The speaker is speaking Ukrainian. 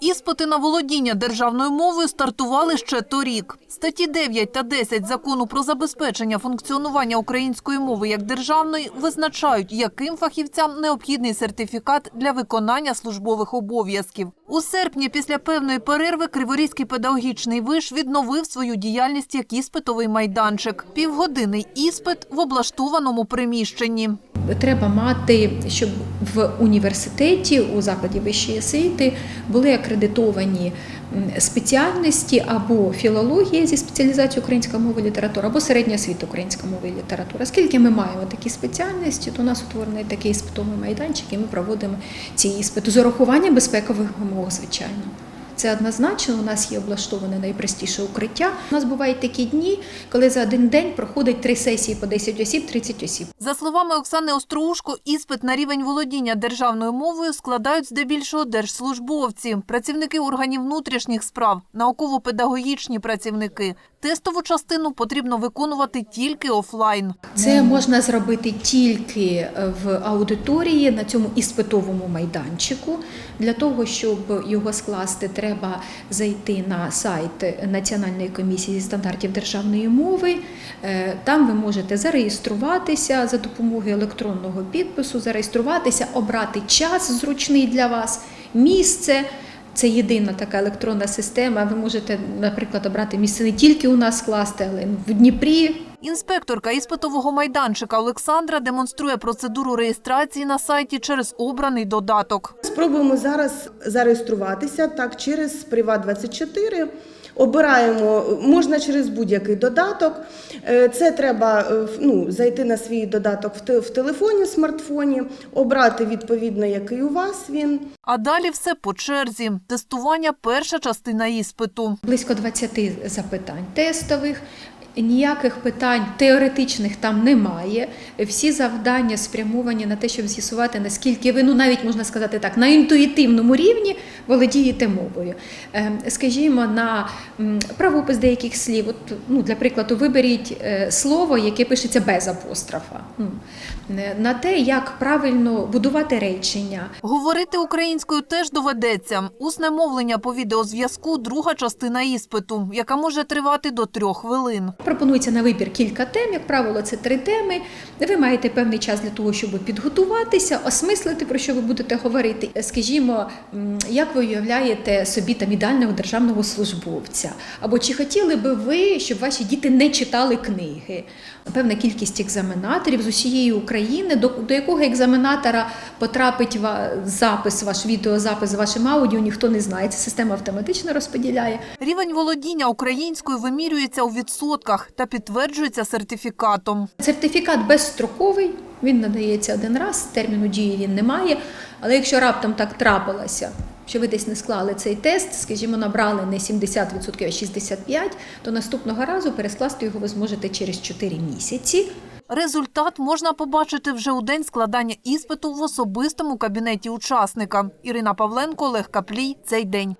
Іспити на володіння державною мовою стартували ще торік. Статті 9 та 10 закону про забезпечення функціонування української мови як державної визначають, яким фахівцям необхідний сертифікат для виконання службових обов'язків. У серпні, після певної перерви, Криворізький педагогічний виш відновив свою діяльність як іспитовий майданчик. Півгодинний іспит в облаштованому приміщенні. Треба мати, щоб в університеті у закладі вищої освіти були акредитовані спеціальності або філологія зі спеціалізацією українська мова і література, або середня освіта українська мова і література. Оскільки ми маємо такі спеціальності, то у нас утворений такий іспитовий майданчик, і ми проводимо ці іспити з урахуванням безпекових вимог, звичайно. Це однозначно. У нас є облаштоване найпростіше укриття. У нас бувають такі дні, коли за один день проходить три сесії по 10 осіб, 30 осіб. За словами Оксани Остроушко, іспит на рівень володіння державною мовою складають здебільшого держслужбовці, працівники органів внутрішніх справ, науково-педагогічні працівники. Тестову частину потрібно виконувати тільки офлайн. Це можна зробити тільки в аудиторії на цьому іспитовому майданчику. Для того, щоб його скласти, треба зайти на сайт Національної комісії зі стандартів державної мови. Е, Там ви можете зареєструватися за допомогою електронного підпису, зареєструватися, обрати час зручний для вас, місце. Це єдина така електронна система. Ви можете, наприклад, обрати місце не тільки у нас скласти, але в Дніпрі, Інспекторка іспитового майданчика Олександра демонструє процедуру реєстрації на сайті через обраний додаток. Спробуємо зараз зареєструватися так через Приват 24 Обираємо, можна через будь-який додаток. Е, Це треба е, ну, зайти на свій додаток в те- в смартфоні, обрати відповідно, який у вас він. А далі все по черзі. Тестування перша частина іспиту. близько 20 запитань тестових. Ніяких питань теоретичних там немає. Всі завдання спрямовані на те, щоб з'ясувати, наскільки ви, ну навіть можна сказати так, на інтуїтивному рівні володієте мовою. Е, Скажімо, на правопис деяких слів, от, ну, для прикладу, виберіть е, слово, яке пишеться без апострофа. Е, На те, як правильно будувати речення, Говорити українською теж доведеться. Усне мовлення по відеозв'язку – друга частина іспиту, яка може тривати до трьох хвилин. Пропонується на вибір кілька тем, як правило, це три теми. Ви маєте певний час для того, щоб підготуватися, осмислити, про що ви будете говорити. Скажімо, як ви уявляєте собі там ідеального державного службовця? Або чи хотіли би ви, щоб ваші діти не читали книги? Певна кількість екзаменаторів з усієї України, до, до якого екзаменатора потрапить запис, ваш відеозапис з вашим аудіо, ніхто не знає. Це система автоматично розподіляє. Рівень володіння українською вимірюється у відсотках та підтверджується сертифікатом. Сертифікат безстроковий, він надається один раз, терміну дії він не має. Але якщо раптом так трапилося, що ви десь не склали цей тест, скажімо, набрали не 70%, а 65%, то наступного разу перескласти його ви зможете через 4 місяці. Результат можна побачити вже у день складання іспиту в особистому кабінеті учасника. Ірина Павленко, Олег Каплій. Цей день.